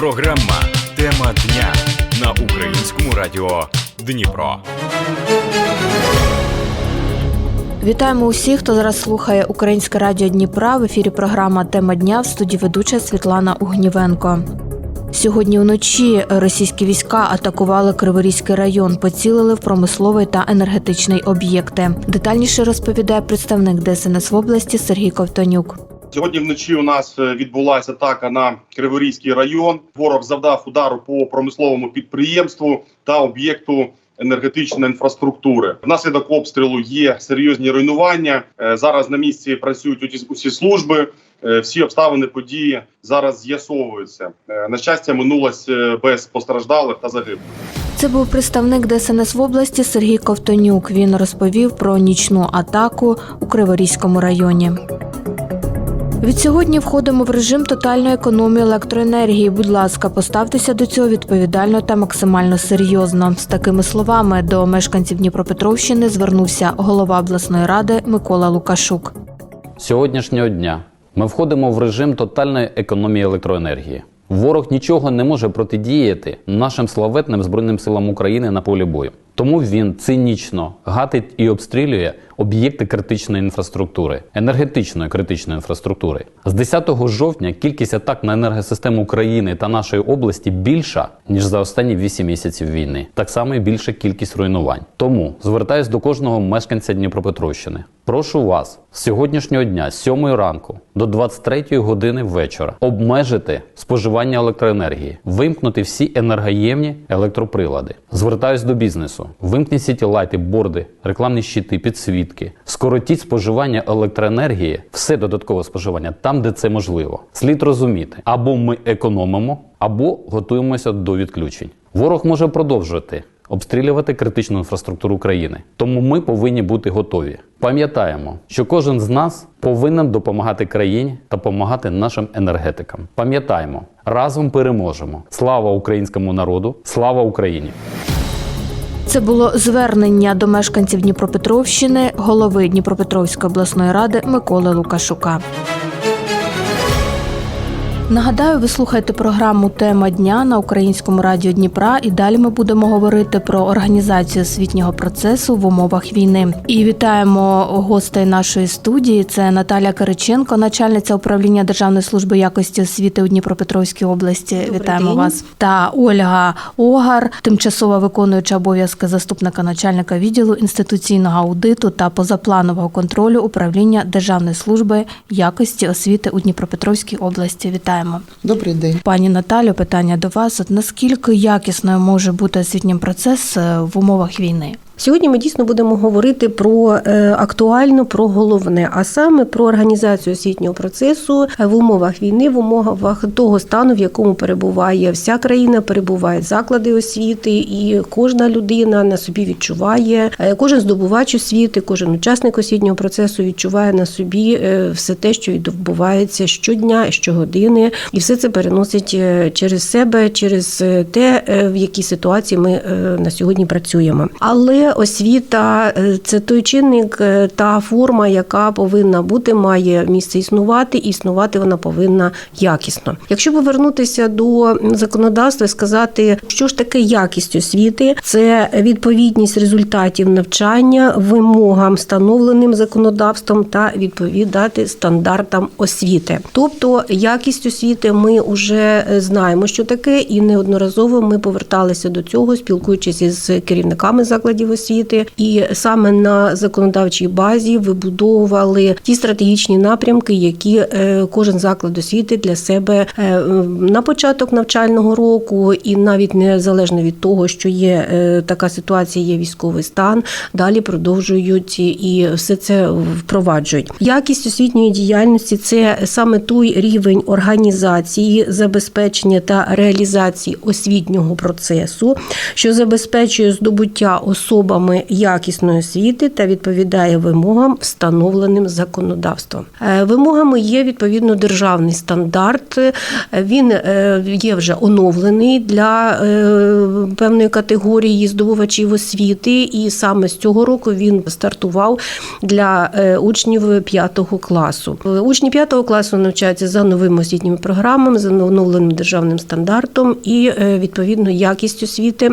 Програма Тема дня на українському радіо Дніпро. Вітаємо усіх, хто зараз слухає Українське радіо Дніпра. В ефірі програма Тема дня в студії ведуча Світлана Угнівенко. Сьогодні вночі російські війська атакували Криворізький район, поцілили в промисловий та енергетичний об'єкти. Детальніше розповідає представник ДСНС в області Сергій Ковтонюк. Сьогодні вночі у нас е, відбулася атака на Криворізький район. Ворог завдав удару по промисловому підприємству та об'єкту енергетичної інфраструктури. Внаслідок обстрілу є серйозні руйнування. Е, Зараз на місці працюють усі- служби. Е, Всі обставини події зараз з'ясовуються. На щастя, минулось без постраждалих та загиблих. Це був представник ДСНС в області Сергій Ковтонюк. Він розповів про нічну атаку у Криворізькому районі. Від сьогодні входимо в режим тотальної економії електроенергії. Будь ласка, поставтеся до цього відповідально та максимально серйозно. З такими словами до мешканців Дніпропетровщини звернувся голова обласної ради Микола Лукашук. Сьогоднішнього дня ми входимо в режим тотальної економії електроенергії. Ворог нічого не може протидіяти нашим славетним Збройним силам України на полі бою. Тому він цинічно гатить і обстрілює об'єкти критичної інфраструктури, енергетичної критичної інфраструктури. З 10 жовтня кількість атак на енергосистему України та нашої області більша ніж за останні 8 місяців війни. Так само і більша кількість руйнувань. Тому звертаюсь до кожного мешканця Дніпропетровщини. Прошу вас з сьогоднішнього дня, з 7 ранку до 23 години вечора, обмежити споживання електроенергії, вимкнути всі енергоємні електроприлади. Звертаюсь до бізнесу. Вимкніть сітілайти, борди, рекламні щити, підсвітки. Скоротіть споживання електроенергії, все додаткове споживання там, де це можливо. Слід розуміти, або ми економимо, або готуємося до відключень. Ворог може продовжувати обстрілювати критичну інфраструктуру країни. Тому ми повинні бути готові. Пам'ятаємо, що кожен з нас повинен допомагати країні та допомагати нашим енергетикам. Пам'ятаємо, разом переможемо. Слава українському народу! Слава Україні! Це було звернення до мешканців Дніпропетровщини, голови Дніпропетровської обласної ради Миколи Лукашука. Нагадаю, ви слухаєте програму Тема дня на українському радіо Дніпра. І далі ми будемо говорити про організацію освітнього процесу в умовах війни. І вітаємо гостей нашої студії. Це Наталя Кириченко, начальниця управління Державної служби якості освіти у Дніпропетровській області. вітаємо день. вас. Та Ольга Огар, тимчасово виконуюча обов'язки заступника начальника відділу інституційного аудиту та позапланового контролю управління Державної служби якості освіти у Дніпропетровській області. Вітаємо. Добрий день. Пані Наталю, питання до вас. От наскільки якісною може бути освітній процес е, в умовах війни? Сьогодні ми дійсно будемо говорити про е, актуально, про головне, а саме про організацію освітнього процесу в умовах війни, в умовах того стану, в якому перебуває вся країна, перебувають заклади освіти, і кожна людина на собі відчуває, е, кожен здобувач освіти, кожен учасник освітнього процесу відчуває на собі е, все те, що відбувається щодня, щогодини, і все це переносить е, через себе, через е, те, е, в якій ситуації ми е, на сьогодні працюємо. Але освіта е, це той чинник, е, та форма, яка повинна бути, має місце існувати, і існувати вона повинна якісно. Якщо повернутися до законодавства і сказати, що ж таке якість освіти, це відповідність результатів навчання вимогам, встановленим законодавством, та відповідати стандартам освіти. Тобто якість освіти ми вже знаємо, що таке, і неодноразово ми поверталися до цього, спілкуючись із керівниками закладів освіти, і саме на законодавчій базі вибудовували ті стратегічні напрямки, які е, кожен заклад освіти для себе е, на початок навчального року, і навіть незалежно від того, що є е, така ситуація, є військовий стан, далі продовжують і все це впроваджують. Якість освітньої діяльності це саме той рівень організації, забезпечення та реалізації освітнього процесу, що забезпечує здобуття особами якісної освіти та відповідає вимогам, встановленим законодавством. Е, Вимогами є відповідно державний стандарт. Е, Він е, є вже оновлений для певної категорії здобувачів освіти, і саме з цього року він стартував для учнів 5 класу. Учні 5 класу навчаються за новими освітніми програмами, за оновленим державним стандартом і відповідно якість освіти.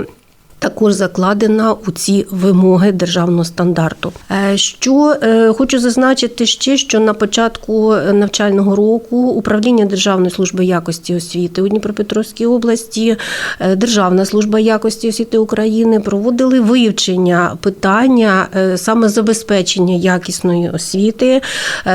Також закладена у ці вимоги державного стандарту. Е, Що е, хочу зазначити ще, що на початку навчального року управління Державної служби якості освіти у Дніпропетровській області, е, Державна служба якості освіти України проводили вивчення питання саме забезпечення якісної освіти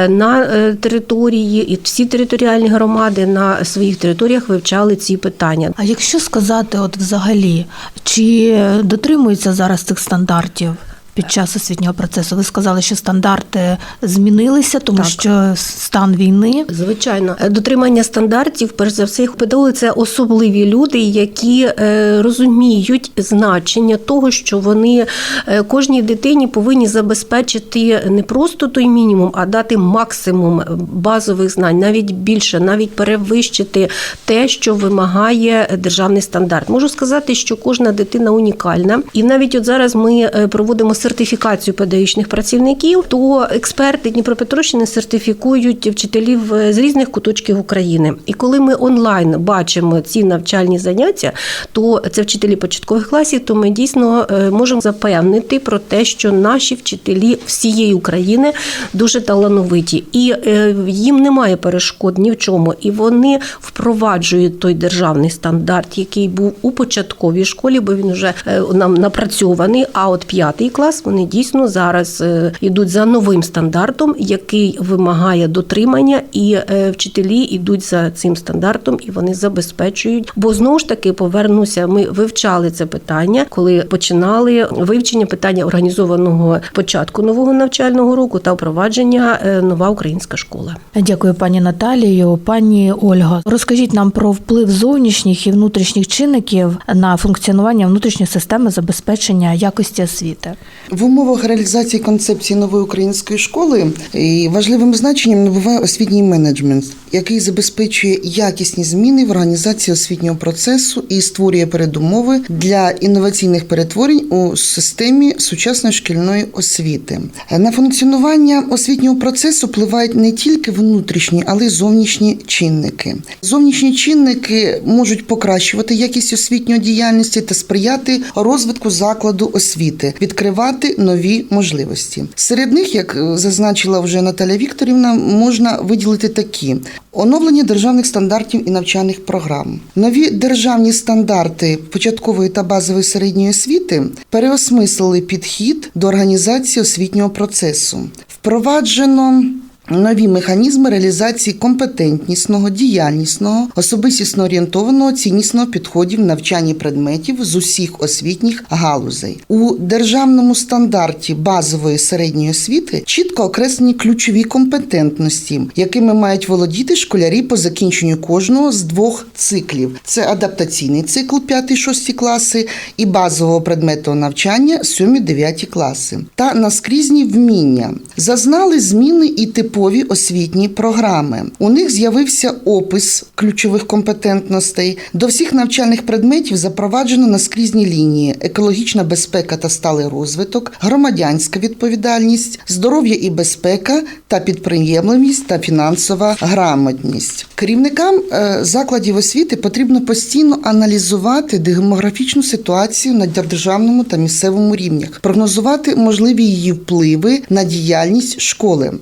на території, і всі територіальні громади на своїх територіях вивчали ці питання. А якщо сказати, от взагалі, чи дотримуються зараз цих стандартів? Під час освітнього процесу ви сказали, що стандарти змінилися, тому Так. що стан війни. Звичайно, Е, дотримання стандартів, перш за все, педагоги це особливі люди, які е, розуміють значення того, що вони е, кожній дитині повинні забезпечити не просто той мінімум, а дати максимум базових знань, навіть більше, навіть перевищити те, що вимагає державний стандарт. Можу сказати, що кожна дитина унікальна, і навіть от зараз ми проводимо сертифікацію педагогічних працівників, то експерти Дніпропетровщини сертифікують вчителів е, з різних куточків України. І коли ми онлайн бачимо ці навчальні заняття, то це вчителі початкових класів, то ми дійсно е, можемо запевнити про те, що наші вчителі всієї України дуже талановиті, і е, їм немає перешкод ні в чому, і вони впроваджують той державний стандарт, який був у початковій школі, бо він вже нам напрацьований. А от п'ятий клас вони дійсно зараз е, йдуть за новим стандартом, який вимагає дотримання, і е, вчителі йдуть за цим стандартом і вони забезпечують. Бо знову ж таки повернуся. Ми вивчали це питання, коли починали вивчення питання організованого початку нового навчального року та впровадження е, нова українська школа. Дякую, пані Наталію. Пані Ольго, розкажіть нам про вплив зовнішніх і внутрішніх чинників на функціонування внутрішньої системи забезпечення якості освіти. В умовах реалізації концепції нової української школи і важливим значенням набуває освітній менеджмент, який забезпечує якісні зміни в організації освітнього процесу і створює передумови для інноваційних перетворень у системі сучасної шкільної освіти. На функціонування освітнього процесу впливають не тільки внутрішні, але й зовнішні чинники. Зовнішні чинники можуть покращувати якість освітньої діяльності та сприяти розвитку закладу освіти, відкривати нові можливості. Серед них, як е, зазначила вже Наталя Вікторівна, можна виділити такі: оновлення державних стандартів і навчальних програм, нові державні стандарти початкової та базової середньої освіти переосмислили підхід до організації освітнього процесу. Впроваджено Нові механізми реалізації компетентнісного, діяльнісного, особистісно орієнтованого ціннісного підходів в навчанні предметів з усіх освітніх галузей. У державному стандарті базової середньої освіти чітко окреслені ключові компетентності, якими мають володіти школярі по закінченню кожного з двох циклів: це адаптаційний цикл 5-6 класи і базового предмету навчання 7-9 класи, та наскрізні вміння. Зазнали зміни і типові освітні програми. У них з'явився опис ключових компетентностей. До всіх навчальних предметів запроваджено наскрізні лінії: екологічна безпека та сталий розвиток, громадянська відповідальність, здоров'я і безпека та підприємливість та фінансова грамотність. Керівникам е, закладів освіти потрібно постійно аналізувати демографічну ситуацію на державному та місцевому рівнях, прогнозувати можливі її впливи на діяльність школи.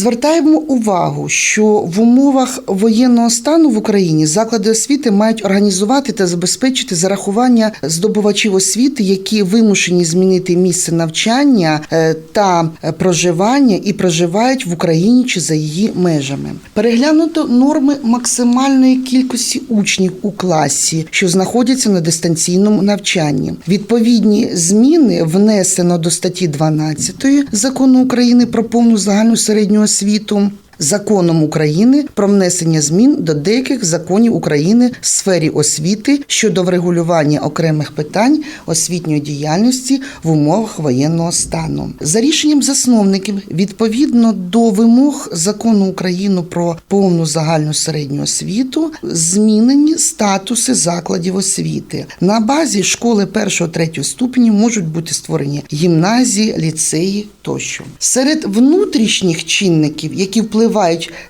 Звертаємо увагу, що в умовах воєнного стану в Україні заклади освіти мають організувати та забезпечити зарахування здобувачів освіти, які вимушені змінити місце навчання е, та проживання і проживають в Україні чи за її межами. Переглянуто норми максимальної кількості учнів у класі, що знаходяться на дистанційному навчанні. Відповідні зміни внесено до статті 12 закону України про повну загальну середню освіту освіту законом України про внесення змін до деяких законів України в сфері освіти щодо врегулювання окремих питань освітньої діяльності в умовах воєнного стану. За рішенням засновників, відповідно до вимог закону України про повну загальну середню освіту, змінені статуси закладів освіти. На базі школи 1-3 ступені можуть бути створені гімназії, ліцеї тощо. Серед внутрішніх чинників, які впливають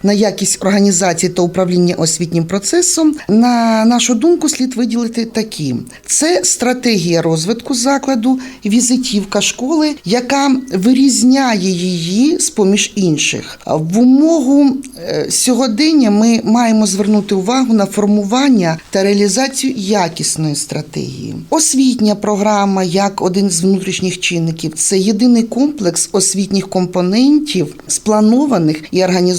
на якість організації та управління освітнім процесом, на нашу думку, слід виділити такі: це стратегія розвитку закладу, візитівка школи, яка вирізняє її з поміж інших. В умову е, сьогодення ми маємо звернути увагу на формування та реалізацію якісної стратегії. Освітня програма як один з внутрішніх чинників це єдиний комплекс освітніх компонентів, спланованих і організованих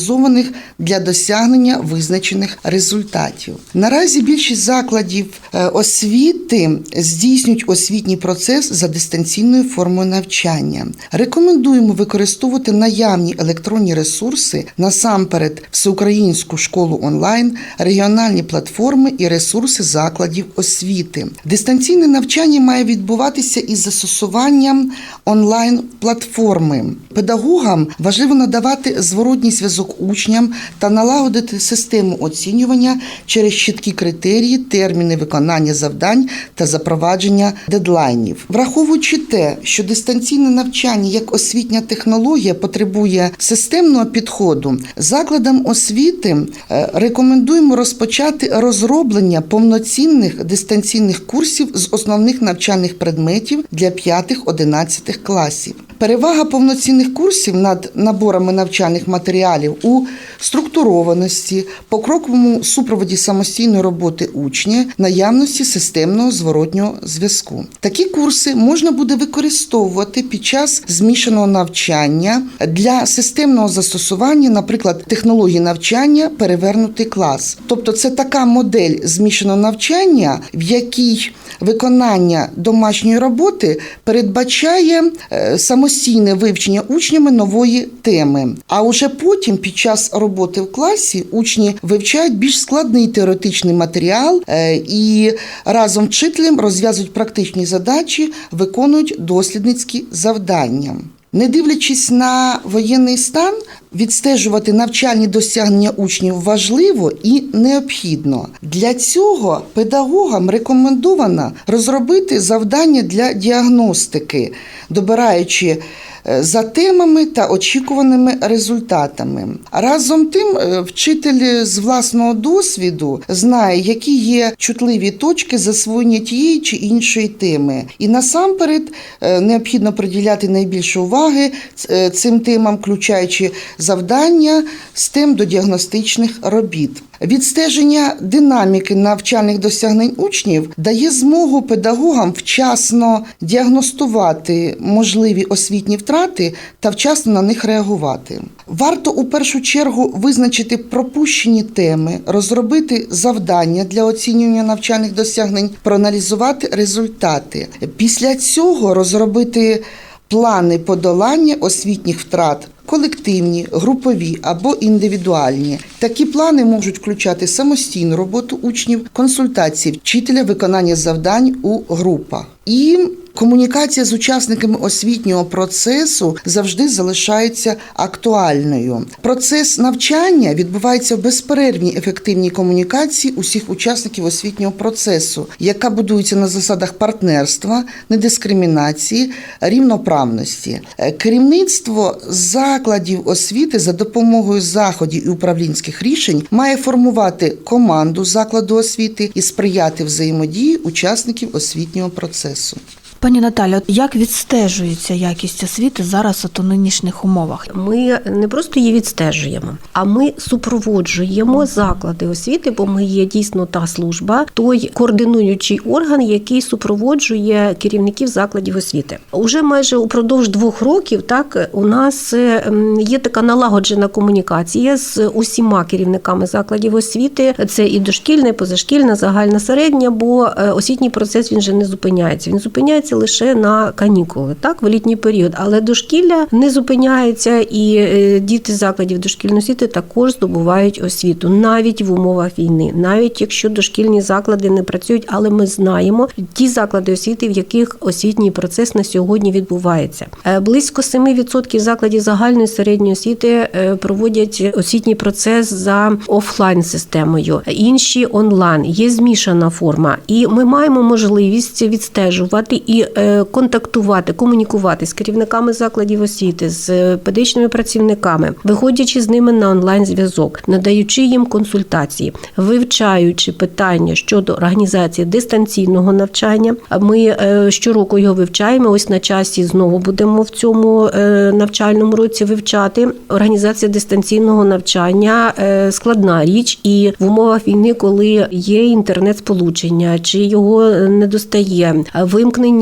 для досягнення визначених результатів. Наразі більшість закладів е, освіти здійснюють освітній процес за дистанційною формою навчання. Рекомендуємо використовувати наявні електронні ресурси насамперед всеукраїнську школу онлайн, регіональні платформи і ресурси закладів освіти. Дистанційне навчання має відбуватися із застосуванням онлайн платформи. Педагогам важливо надавати зворотній зв'язок учням та налагодити систему оцінювання через чіткі критерії, терміни виконання завдань та запровадження дедлайнів. Враховуючи те, що дистанційне навчання як освітня технологія потребує системного підходу, закладам освіти е, рекомендуємо розпочати розроблення повноцінних дистанційних курсів з основних навчальних предметів для 5-11 класів. Перевага повноцінних курсів над наборами навчальних матеріалів у структурованості, покроковому супроводі самостійної роботи учня, наявності системного зворотнього зв'язку. Такі курси можна буде використовувати під час змішаного навчання для системного застосування, наприклад, технології навчання перевернутий клас. Тобто, це така модель змішаного навчання, в якій виконання домашньої роботи передбачає е, самостійне вивчення учнями нової теми. А уже потім, під час роботи в класі, учні вивчають більш складний теоретичний матеріал е, і разом вчителем розв'язують практичні задачі, виконують дослідницькі завдання. Не дивлячись на воєнний стан, відстежувати навчальні досягнення учнів важливо і необхідно. Для цього педагогам рекомендовано розробити завдання для діагностики, добираючи за темами та очікуваними результатами. Разом тим, е, вчитель з власного досвіду знає, які є чутливі точки засвоєння тієї чи іншої теми. І насамперед е, необхідно приділяти найбільше уваги е, цим темам, включаючи завдання з тем до діагностичних робіт. Відстеження динаміки навчальних досягнень учнів дає змогу педагогам вчасно діагностувати можливі освітні втрати та вчасно на них реагувати. Варто у першу чергу визначити пропущені теми, розробити завдання для оцінювання навчальних досягнень, проаналізувати результати. Після цього розробити плани подолання освітніх втрат. Колективні, групові або індивідуальні. Такі плани можуть включати самостійну роботу учнів, консультації вчителя, виконання завдань у групах. І комунікація з учасниками освітнього процесу завжди залишається актуальною. Процес навчання відбувається в безперервній ефективній комунікації усіх учасників освітнього процесу, яка будується на засадах партнерства, недискримінації, рівноправності. Е, Керівництво закладів освіти за допомогою заходів і управлінських рішень має формувати команду закладу освіти і сприяти взаємодії учасників освітнього процесу. processo. Пані Наталя, як відстежується якість освіти зараз от у нинішніх умовах? Ми не просто її відстежуємо, а ми супроводжуємо заклади освіти, бо ми є дійсно та служба, той координуючий орган, який супроводжує керівників закладів освіти. Уже майже упродовж двох років так у нас е, є така налагоджена комунікація з усіма керівниками закладів освіти. Це і дошкільна, і позашкільна, загальна середня, бо е, освітній процес він же не зупиняється. Він зупиняється відбувається лише на канікули, так в літній період. Але дошкілля не зупиняється, і е, діти закладів дошкільної освіти також здобувають освіту, навіть в умовах війни, навіть якщо дошкільні заклади не працюють, але ми знаємо ті заклади освіти, в яких освітній процес на сьогодні відбувається. Е, Близько 7% закладів загальної середньої освіти е, проводять освітній процес за офлайн системою, інші онлайн. Є змішана форма, і ми маємо можливість відстежувати і е, контактувати, комунікувати з керівниками закладів освіти, з е, педагогічними працівниками, виходячи з ними на онлайн зв'язок, надаючи їм консультації, вивчаючи питання щодо організації дистанційного навчання. Ми е, щороку його вивчаємо. Ось на часі знову будемо в цьому навчальному році вивчати. Організація дистанційного навчання складна річ, і в умовах війни, коли є інтернет-сполучення, чи його не достає,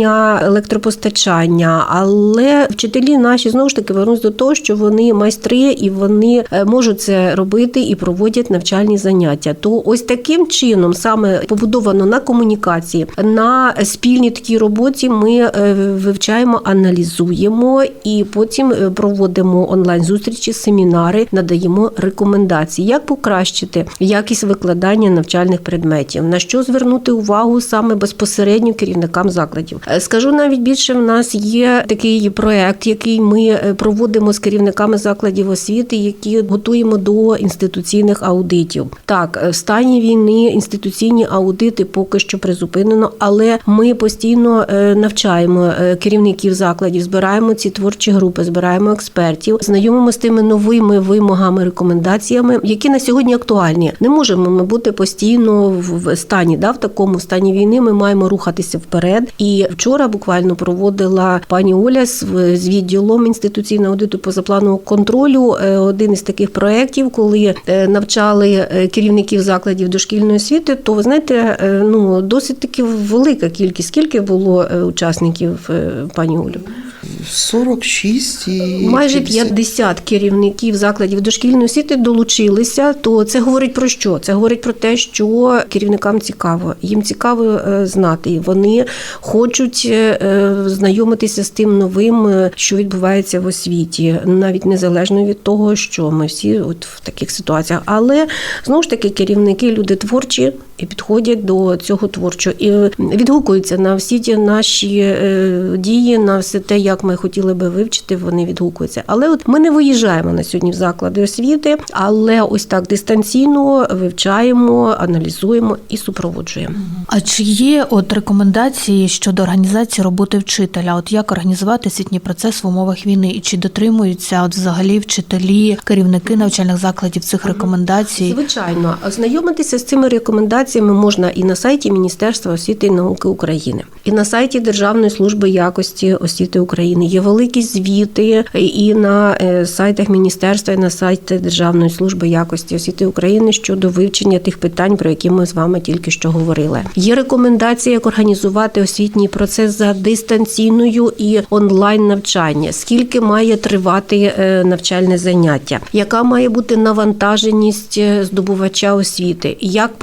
вимкнення електропостачання, але вчителі наші знову ж таки вернуться до того, що вони майстри і вони е, можуть це робити і проводять навчальні заняття. То ось таким чином саме побудовано на комунікації, на спільній такій роботі. Ми е, вивчаємо, аналізуємо і потім е, проводимо онлайн зустрічі, семінари, надаємо рекомендації, як покращити якість викладання навчальних предметів, на що звернути увагу саме безпосередньо керівникам закладів. Скажу навіть більше, в нас є такий проект, який ми е, проводимо з керівниками закладів освіти, які готуємо до інституційних аудитів. Так, е, в стані війни інституційні аудити поки що призупинено, але ми постійно е, навчаємо керівників закладів, збираємо ці творчі групи, збираємо експертів, знайомимо з тими новими вимогами, рекомендаціями, які на сьогодні актуальні. Не можемо ми бути постійно в в стані, да, в такому стані війни. Ми маємо рухатися вперед. І вчора буквально проводила пані Оля з, відділом інституційного аудиту позапланового контролю е, один із таких проєктів, коли е, навчали е, керівників закладів дошкільної освіти. То ви знаєте, ну досить таки велика кількість. Скільки було учасників, пані Олю? 46 і Майже 50. 50 керівників закладів дошкільної освіти долучилися. То це говорить про що? Це говорить про те, що керівникам цікаво. Їм цікаво е, знати. Вони хочуть е, знайомитися з тим новим, е, що відбувається в освіті, навіть незалежно від того, що ми всі от в таких ситуаціях. Але знову ж таки керівники люди творчі і підходять до цього творчого і е, відгукуються на всі ті наші е, дії, на все те, як ми хотіли би вивчити. Вони відгукуються. Але от ми не виїжджаємо на сьогодні в заклади освіти, але ось так дистанційно вивчаємо, аналізуємо і супроводжуємо. А чи є от рекомендації щодо організації роботи вчителя? От як організувати освітній процес в умовах війни? І чи дотримуються от взагалі вчителі, керівники навчальних закладів цих рекомендацій? Звичайно, ознайомитися з цими рекомендаціями можна і на сайті Міністерства освіти і науки України, і на сайті Державної служби якості освіти України. Є великі звіти і на е, сайтах міністерства, і на сайті Державної служби якості освіти України щодо вивчення тих питань, про які ми з вами тільки що говорили. Є рекомендації, як організувати освітній процес за дистанційною і онлайн навчання. Скільки має тривати е, навчальне заняття? Яка має бути навантаженість е, здобувача освіти? Як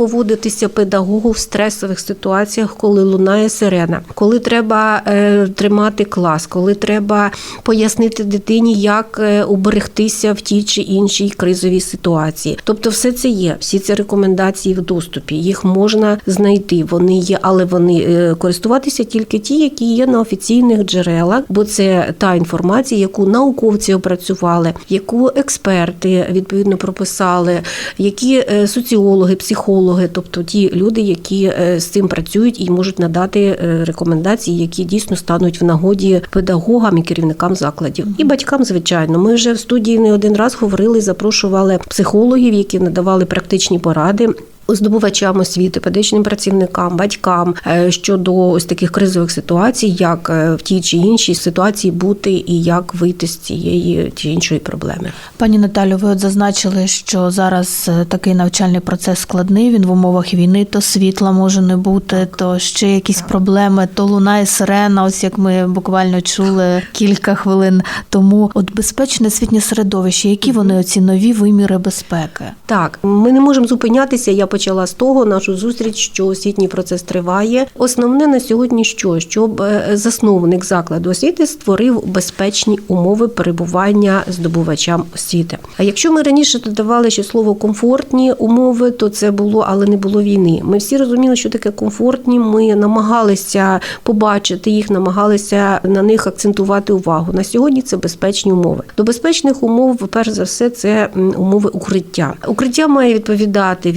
поводитися педагогу в стресових ситуаціях, коли лунає сирена, коли треба е, тримати клас, коли треба пояснити дитині, як е, уберегтися в тій чи іншій кризовій ситуації? Тобто, все це є, всі ці рекомендації в доступі. Їх можна знайти. Вони є, але вони е, користуватися тільки ті, які є на офіційних джерелах, бо це та інформація, яку науковці опрацювали, яку експерти відповідно прописали, які соціологи, психологи, тобто ті люди, які е, з цим працюють і можуть надати е, рекомендації, які дійсно стануть в нагоді педагогам і керівникам закладів, і батькам, звичайно. Ми вже в студії не один раз говорили, запрошували психологів, які надавали практичні поради. Здобувачам освіти, педагогічним працівникам, батькам е, щодо ось таких кризових ситуацій, як е, в тій чи іншій ситуації бути і як вийти з цієї чи іншої проблеми. Пані Наталю, ви от зазначили, що зараз е, такий навчальний процес складний. Він в умовах війни то світла може не бути, то ще якісь проблеми, то лунає сирена. Ось як ми буквально чули кілька хвилин тому. От безпечне освітнє середовище, які вони оці нові виміри безпеки? Так, ми не можемо зупинятися. Я почала з того нашу зустріч, що освітній процес триває. Основне на сьогодні що? Щоб е, засновник закладу освіти створив безпечні умови перебування здобувачам освіти. А якщо ми раніше додавали ще слово комфортні умови, то це було, але не було війни. Ми всі розуміли, що таке комфортні. Ми намагалися побачити їх, намагалися на них акцентувати увагу. На сьогодні це безпечні умови. До безпечних умов, перш за все, це умови укриття. Укриття має відповідати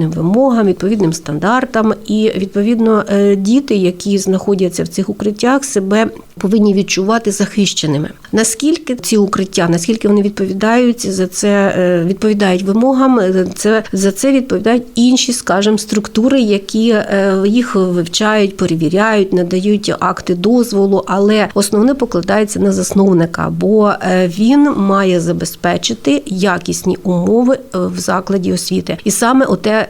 відповідним вимогам, відповідним стандартам, і відповідно е, діти, які знаходяться в цих укриттях, себе повинні відчувати захищеними. Наскільки ці укриття, наскільки вони відповідають за це, е, відповідають вимогам, е, це за це відповідають інші, скажімо, структури, які їх вивчають, перевіряють, надають акти дозволу, але основне покладається на засновника, бо він має забезпечити якісні умови в закладі освіти, і саме оте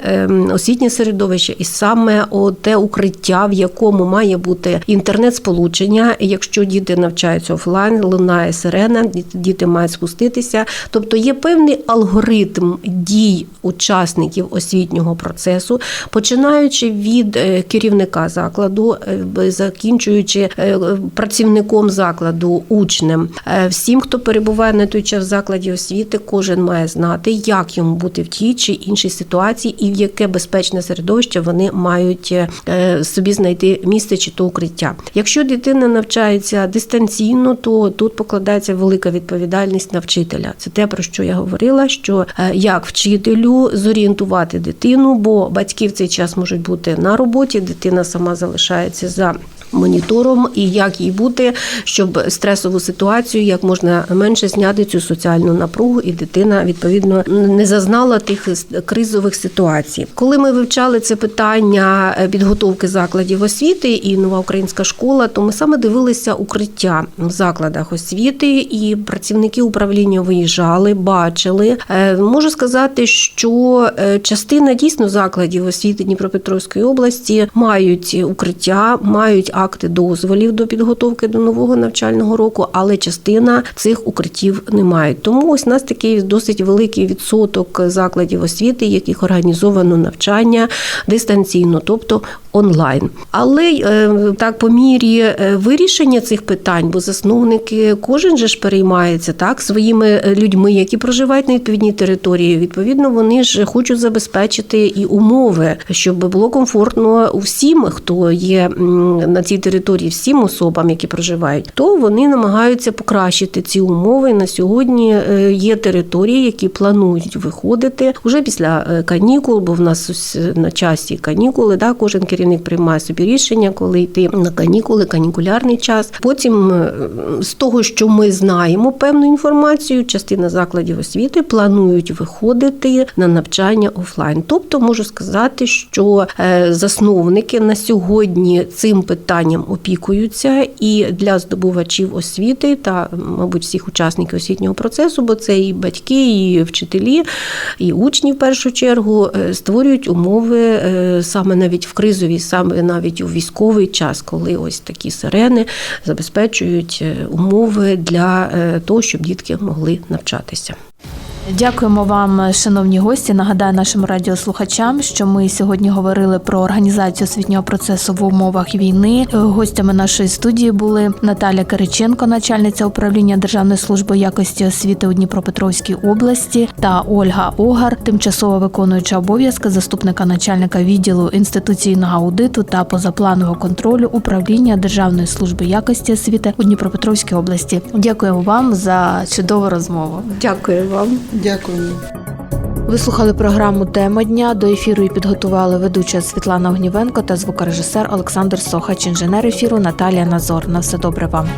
освітнє середовище, і саме те укриття, в якому має бути інтернет-сполучення. Якщо діти навчаються офлайн, лунає сирена, діти- мають спуститися. Тобто є певний алгоритм дій учасників освітнього процесу, починаючи від е, керівника закладу, е, закінчуючи е, працівником закладу, учнем, всім, хто перебуває на той час в закладі освіти, кожен має знати, як йому бути в тій чи іншій ситуації, і в яке безпечне середовище вони мають е, собі знайти місце чи то укриття. Якщо дитина навчається дистанційно, то тут покладається велика відповідальність на вчителя. Це те, про що я говорила, що е, як вчителю зорієнтувати дитину, бо батьки в цей час можуть бути на роботі, дитина сама залишається за. Монітором і як їй бути, щоб стресову ситуацію як можна менше зняти цю соціальну напругу, і дитина відповідно не зазнала тих кризових ситуацій. Коли ми вивчали це питання е, підготовки закладів освіти і нова українська школа, то ми саме дивилися укриття в закладах освіти, і працівники управління виїжджали, бачили. Е, Можу сказати, що е, частина дійсно закладів освіти Дніпропетровської області мають укриття, мають акти дозволів до підготовки до нового навчального року, але частина цих укриттів не мають. Тому ось у нас такий досить великий відсоток закладів освіти, яких організовано навчання дистанційно, тобто онлайн. Але е, так по мірі е, вирішення цих питань, бо засновники кожен же ж переймається так своїми е, людьми, які проживають на відповідній території. Відповідно, вони ж хочуть забезпечити і умови, щоб було комфортно всім, хто є на цій території, всім особам, які проживають, то вони намагаються покращити ці умови. На сьогодні е, є території, які планують виходити вже після е, канікул, бо в нас на часі канікули. Да, кожен керівник приймає собі рішення, коли йти на канікули, канікулярний час. Потім е, з того, що ми знаємо певну інформацію, частина закладів освіти планують виходити на навчання офлайн. Тобто можу сказати, що е, засновники на сьогодні цим питанням опікуються, і для здобувачів освіти та, мабуть, всіх учасників освітнього процесу, бо це і батьки, і вчителі, і учні в першу чергу е, створюють умови е, саме навіть в кризовій, саме навіть у військовий час, коли ось такі сирени забезпечують е, умови для того, щоб дітки могли навчатися. Дякуємо вам, шановні гості. Нагадаю нашим радіослухачам, що ми сьогодні говорили про організацію освітнього процесу в умовах війни. Гостями нашої студії були Наталя Кириченко, начальниця управління Державної служби якості освіти у Дніпропетровській області, та Ольга Огар, тимчасово виконуюча обов'язки заступника начальника відділу інституційного аудиту та позапланового контролю управління Державної служби якості освіти у Дніпропетровській області. Дякуємо вам за чудову розмову. Дякую вам. Дякую. Ви слухали програму Тема дня. До ефіру її підготували ведуча Світлана Огнівенко та звукорежисер Олександр Сохач, інженер ефіру Наталія Назор. На все добре вам.